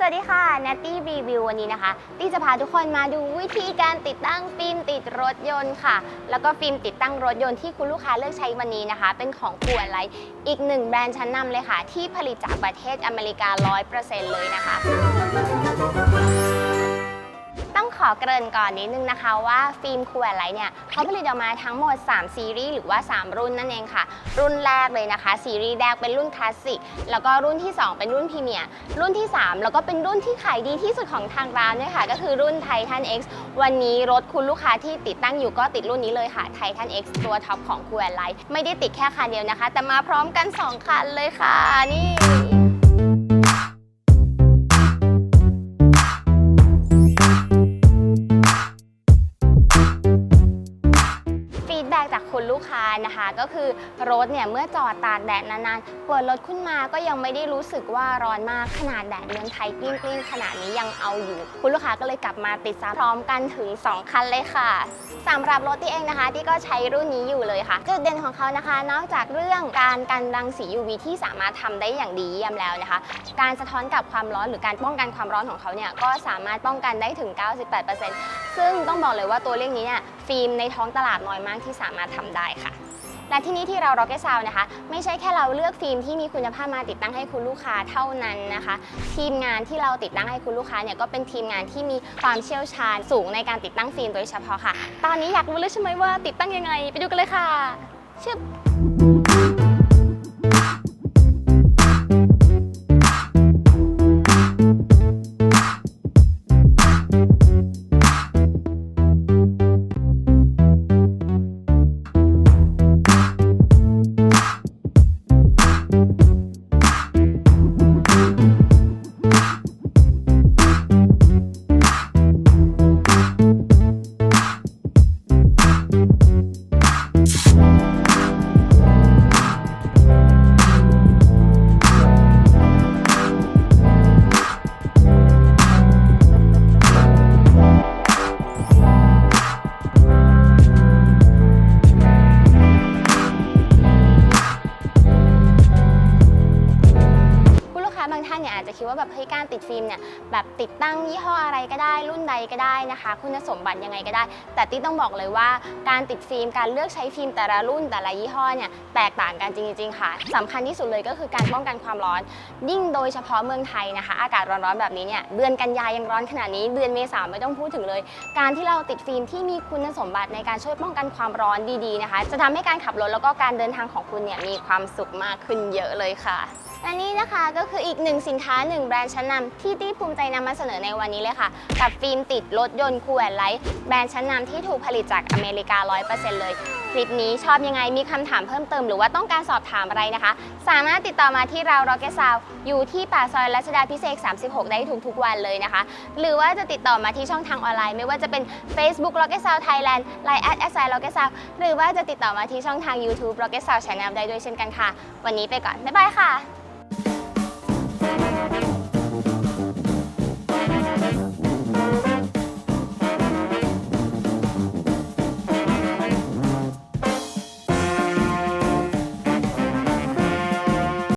สวัสดีค่ะแนตตี้รีวิววันนี้นะคะตี้จะพาทุกคนมาดูวิธีการติดตั้งฟิล์มติดรถยนต์ค่ะ แล้วก็ฟิล์มติดตั้งรถยนต์ที่คุณลูกค้าเลือกใช้วันนี้นะคะ เป็นของกูอะไรอีกหนึ่งแบรนด์ชั้นนำเลยค่ะ ที่ผลิตจากประเทศอเมริกา 100%เลยนะคะ ขอเกริ่นก่อนนิดนึงนะคะว่าฟิล์มคูแอนไลท์เนี่ยเขาผลิตออกมาทั้งหมด 3 ซีรีส์หรือว่า 3 รุ่นนั่นเองค่ะ รุ่นแรกเลยนะคะ ซีรีส์แรกเป็นรุ่นคลาสสิกแล้วก็รุ่นที่ 2 เป็นรุ่นพรีเมียร์รุ่นที่ 3 แล้วก็เป็นรุ่นที่ขายดีที่สุดของทางร้านด้วยค่ะ ก็คือรุ่น Titan X วันนี้รถคุณลูกค้าที่ติดตั้งอยู่ก็ติดรุ่นนี้เลยค่ะ Titan X ตัวท็อปของคูแอนไลท์ไม่ได้ติดแค่คันเดียวนะคะ แต่มาพร้อมกัน 2 คันเลยค่ะนี่ นะคะ ก็คือรถเนี่ยเมื่อจอดตากแดดนานๆ เปิดรถขึ้นมาก็ยังไม่ได้รู้สึกว่าร้อนมากขนาดแดดเมืองไทยกลิ้งๆขนาดนี้ยังเอาอยู่ คุณลูกค้าก็เลยกลับมาติดซ้ำพร้อมกันถึง 2 คันเลยค่ะสำหรับรถที่เองนะคะ ที่ก็ใช้รุ่นนี้อยู่เลยค่ะจุดเด่นของเขานะคะ นอกจากเรื่องการกันรังสี UV ที่สามารถทำได้อย่างดีเยี่ยมแล้วนะคะ การสะท้อนกับความร้อนหรือการป้องกันความร้อนของเขาเนี่ยก็สามารถป้องกันได้ถึง 98%ซึ่งต้องบอกเลยว่าตัวเลขนี้เนี่ยฟิล์มในท้องตลาดน้อยมากที่สามารถทำได้ค่ะ และที่นี่ที่เรา Rocket Sound นะคะ ไม่ใช่แค่เราเลือกฟิล์มที่มีคุณภาพมาติดตั้งให้คุณลูกค้าเท่านั้นนะคะ ทีมงานที่เราติดตั้งให้คุณลูกค้าเนี่ยก็เป็นทีมงานที่มีความเชี่ยวชาญสูงในการติดตั้งฟิล์มโดยเฉพาะค่ะ ตอนนี้อยากรู้แล้วใช่ไหมว่าติดตั้งยังไง ไปดูกันเลยค่ะชึบ ท่านเนี่ยอาจจะคิดว่าแบบเฮ้ยการติดฟิล์มเนี่ยแบบติดตั้งยี่ห้ออะไรก็ได้ รุ่นใดก็ได้นะคะ คุณสมบัติยังไงก็ได้ แต่ตี้ต้องบอกเลยว่าการติดฟิล์มการเลือกใช้ฟิล์มแต่ละรุ่นแต่ละยี่ห้อเนี่ยแตกต่างกันจริง ๆ ค่ะสำคัญที่สุดเลยก็คือการป้องกันความร้อน ยิ่งโดยเฉพาะเมืองไทยนะคะ อากาศร้อนๆแบบนี้เนี่ยเดือนกันยายังร้อนขนาดนี้ เดือนเมษาไม่ต้องพูดถึงเลย การที่เราติดฟิล์มที่มีคุณสมบัติในการช่วยป้องกันความร้อนดีๆนะคะ จะทำให้การขับรถแล้วก็การเดินทางของคุณเนี่ยมีความสุขมากขึ้นเยอะเลยค่ะ และนี่นะคะก็คืออีกหนึ่งสินค้าหนึ่งแบรนด์ชั้นนำที่ตี้ภูมิใจนำมาเสนอในวันนี้เลยค่ะ กับฟิล์มติดรถยนต์คูแอนไลท์แบรนด์ชั้นนำที่ถูกผลิตจากอเมริกา 100%เลย คลิปนี้ชอบยังไงมีคำถามเพิ่มเติมหรือว่าต้องการสอบถามอะไรนะคะ สามารถติดต่อมาที่เรา Rocket Sound อยู่ที่ป่าซอยรัชดาพิเศษก36 ได้ทุกๆวันเลยนะคะ หรือว่าจะติดต่อมาที่ช่องทางออนไลน์ ไม่ว่าจะเป็น Facebook Rocket Sound Thailand Line at s i Rocket Sound หรือว่าจะติดต่อมาที่ช่องทาง YouTube Rocket Sound Channel ได้ด้วยเช่นกันค่ะ วันนี้ไปก่อน บ๊ายบายค่ะ